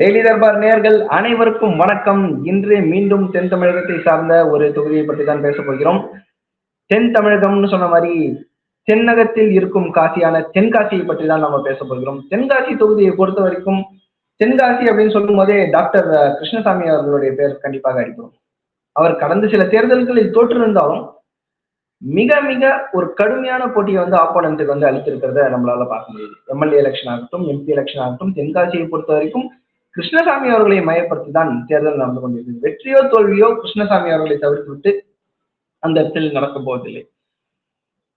Daily Darbar நேர்கள் அனைவருக்கும் வணக்கம். இன்று மீண்டும் தென் தமிழகத்தை சார்ந்த ஒரு தொகுதியை பற்றி தான் பேச போகிறோம். தென் தமிழகம்னு சொன்ன மாதிரி தென்னகத்தில் இருக்கும் காசியான தென்காசியை பற்றி தான் நம்ம பேச போகிறோம். தென்காசி தொகுதியை பொறுத்த வரைக்கும் தென்காசி அப்படின்னு சொல்லும் போதே டாக்டர் கிருஷ்ணசாமி அவர்களுடைய பேர் கண்டிப்பாக அடிக்கிறோம் அவர் கடந்த சில தேர்தல்களில் தோற்றிருந்தாலும் மிக மிக ஒரு கடுமையான போட்டியை வந்து ஆப்போனண்ட்டுக்கு வந்து அளித்திருக்கிறத நம்மளால பார்க்க முடியுது. எம்எல்ஏ எலெக்ஷன் ஆகட்டும் எம்பி எலெக்ஷன் ஆகட்டும் தென்காசியை பொறுத்த வரைக்கும் கிருஷ்ணசாமி அவர்களை மையப்படுத்தி தான் தேர்தல் நடந்து கொண்டிருக்கிறது. வெற்றியோ தோல்வியோ கிருஷ்ணசாமி அவர்களை தவிர்த்து விட்டு அந்த இடத்தில் நடக்க போவதில்லை.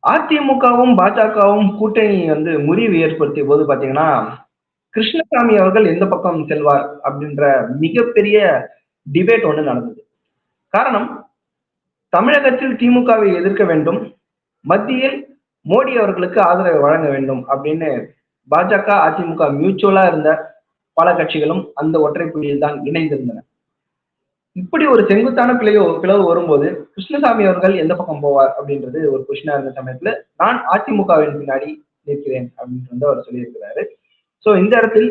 அதிமுகவும் பாஜகவும் கூட்டணி வந்து முறிவு ஏற்படுத்திய போது பாத்தீங்கன்னா கிருஷ்ணசாமி அவர்கள் எந்த பக்கம் செல்வார் அப்படின்ற மிகப்பெரிய டிபேட் ஒன்று நடந்தது. காரணம் தமிழகத்தில் திமுகவை எதிர்க்க வேண்டும் மத்தியில் மோடி அவர்களுக்கு ஆதரவை வழங்க வேண்டும் அப்படின்னு பாஜக அதிமுக மியூச்சுவலா இருந்த பல கட்சிகளும் அந்த ஒற்றை புள்ளியில் தான் இணைந்திருந்தன. இப்படி ஒரு செங்குத்தான பிளவு பிளவு வரும்போது கிருஷ்ணசாமி அவர்கள் எந்த பக்கம் போவார் அப்படின்றது ஒரு கொஸ்டினா இருந்த சமயத்துல நான் அதிமுகவின் பின்னாடி நிற்கிறேன் அப்படின்னு வந்து அவர் சொல்லியிருக்கிறாரு. சோ இந்த இடத்தில்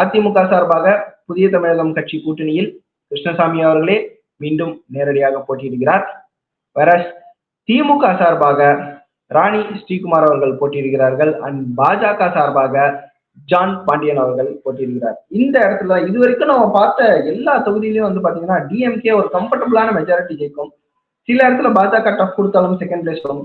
அதிமுக சார்பாக புதிய தமிழகம் கட்சி கூட்டணியில் கிருஷ்ணசாமி அவர்களே மீண்டும் நேரடியாக போட்டியிடுகிறார். வேற திமுக சார்பாக ராணி ஸ்ரீகுமார் அவர்கள் போட்டியிடுகிறார்கள். அண்ட் பாஜக சார்பாக ஜான் பாண்டியன் அவர்கள் போட்டியிடுகிறார். இந்த இடத்துல இது வரைக்கும் நம்ம பார்த்த எல்லா தொகுதியிலையும் வந்து பாத்தீங்கன்னா டிஎம்கே ஒரு கம்ஃபர்டபுளான மெஜாரிட்டி ஜெயிக்கும். சில இடத்துல பாஜக டஃப் கொடுத்தாலும் செகண்ட் பிளேஸ் வரும்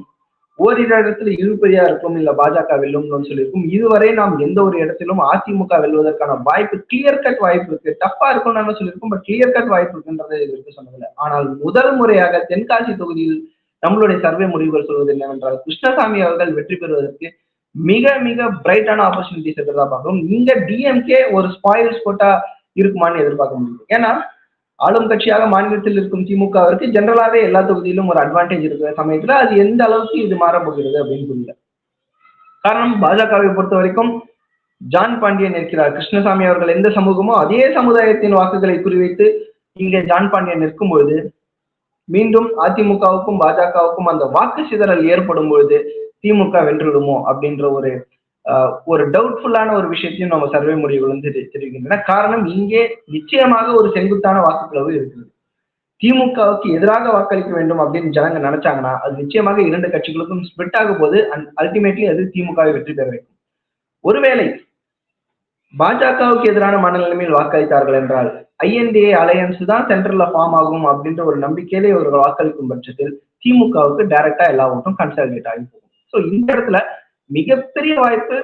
ஓரிரு இடத்துல இழுபறியா இருக்கும் இல்ல பாஜக வெல்லும்னு சொல்லியிருக்கும். இதுவரை நாம் எந்த ஒரு இடத்திலும் அதிமுக வெல்வதற்கான வாய்ப்பு கிளியர் கட் வாய்ப்பு இருக்கு. டஃப்பா இருக்கும்னு சொல்லியிருக்கும் பட் கிளியர் கட் வாய்ப்பு இருக்குன்றதை இது வரைக்கும் சொன்னதில்லை. ஆனால் முதல் முறையாக தென்காசி தொகுதியில் நம்மளுடைய சர்வே முடிவுகள் சொல்வது என்னவென்றால் கிருஷ்ணசாமி அவர்கள் வெற்றி பெறுவதற்கு மிக மிக பிரைட்டான ஆப்பர்ச்சுனிட்டிஸ் இருக்கிறதா பார்க்கணும் இங்க டிஎம்கே ஒரு ஸ்பாயில் ஸ்போட்டா இருக்குமான்னு எதிர்பார்க்க முடியும் ஏன்னா ஆளும் கட்சியாக மாநிலத்தில் இருக்கும் திமுகவிற்கு ஜெனரலாவே எல்லா தொகுதியிலும் ஒரு அட்வான்டேஜ் இருக்கிற சமயத்துல அது எந்த அளவுக்கு இது மாற போகிறது அப்படின்னு புரியல. காரணம் பாஜகவை பொறுத்த வரைக்கும் ஜான் பாண்டியன் இருக்கிறார் கிருஷ்ணசாமி அவர்கள் எந்த சமூகமோ அதே சமுதாயத்தின் வாக்குகளை குறிவைத்து இங்கே ஜான் பாண்டியன் நிற்கும் பொழுது மீண்டும் அதிமுகவுக்கும் பாஜகவுக்கும் அந்த வாக்கு சிதறல் ஏற்படும் பொழுது திமுக வென்றுடுமோ அப்படின்ற ஒரு ஒரு டவுட்ஃபுல்லான ஒரு விஷயத்தையும் நம்ம சர்வே முடிவுகள் வந்து தெரிவிக்கின்றன. காரணம் இங்கே நிச்சயமாக ஒரு செங்குத்தான வாக்குப்பிளவு இருக்குது. திமுகவுக்கு எதிராக வாக்களிக்க வேண்டும் அப்படின்னு ஜனங்க நினைச்சாங்கன்னா அது நிச்சயமாக இரண்டு கட்சிகளுக்கும் ஸ்பிட் ஆக போது அண்ட் அல்டிமேட்லி அது திமுகவை வெற்றி பெற வைக்கும். ஒருவேளை பாஜகவுக்கு எதிரான மனநிலைமையில் வாக்களித்தார்கள் என்றால் ஐஎன்டிஏ அலையன்ஸ் தான் சென்ட்ரல்ல ஃபார்ம் ஆகும் அப்படின்ற ஒரு நம்பிக்கையிலே இவர்கள் வாக்களிக்கும் பட்சத்தில் திமுகவுக்கு டைரக்டா எல்லா ஓட்டும் கன்சாலிடேட் ஆகி போகும். ஸோ இந்த இடத்துல மிகப்பெரிய வாய்ப்பு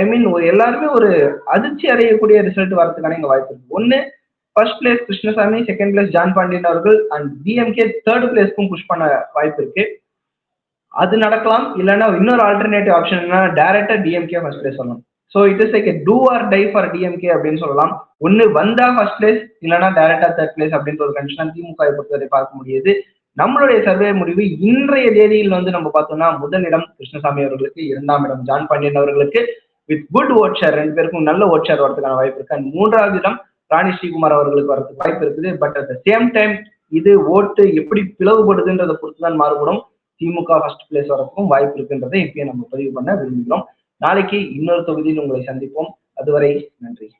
ஐ மீன் ஒரு எல்லாருமே ஒரு அதிர்ச்சி அடையக்கூடிய ரிசல்ட் வரதுக்கான இங்க வாய்ப்பு இருக்கு. ஒன்னு first place Krishnasamy second place John Pandian அவர்கள் அண்ட் டிஎம்கே தேர்ட் பிளேஸ்க்கும் புஷ் பண்ண வாய்ப்பு இருக்கு. அது நடக்கலாம் இல்லைன்னா இன்னொரு ஆல்டர்னேட்டிவ் ஆப்ஷன் என்ன டேரக்டா டிஎம்கே ஃபர்ஸ்ட் பிளேஸ் சொல்லணும். So it is like do or die for DMK அப்படின்னு சொல்லலாம். ஒன்னு வந்தா ஃபர்ஸ்ட் பிளேஸ் இல்லைன்னா டேரக்டா தேர்ட் பிளேஸ் அப்படின்ற ஒரு கண்டிஷன் திமுக பொறுத்தவரை பார்க்க முடியுது. நம்மளுடைய சர்வே முடிவு இன்றைய தேதியில் வந்து நம்ம பார்த்தோம்னா முதலிடம் கிருஷ்ணசாமி அவர்களுக்கு இரண்டாம் இடம் ஜான் பாண்டியன் அவர்களுக்கு வித் குட் ஓட்சர் ரெண்டு பேருக்கும் நல்ல ஓட்சர் வரதுக்கான வாய்ப்பு இருக்கு. அண்ட் மூன்றாவது இடம் ராணி ஸ்ரீகுமார் அவர்களுக்கு வரதுக்கு வாய்ப்பு இருக்குது. But at the same time இது ஓட்டு எப்படி பிளவுபடுதுன்றதை பொறுத்து தான் மாறுபடும். திமுக ஃபர்ஸ்ட் பிளேஸ் வரதுக்கும் வாய்ப்பு இருக்குன்றதை இப்பயே நம்ம பதிவு பண்ண விரும்புகிறோம். நாளைக்கு இன்னொரு தொகுதியில் உங்களை சந்திப்போம். அதுவரை நன்றி.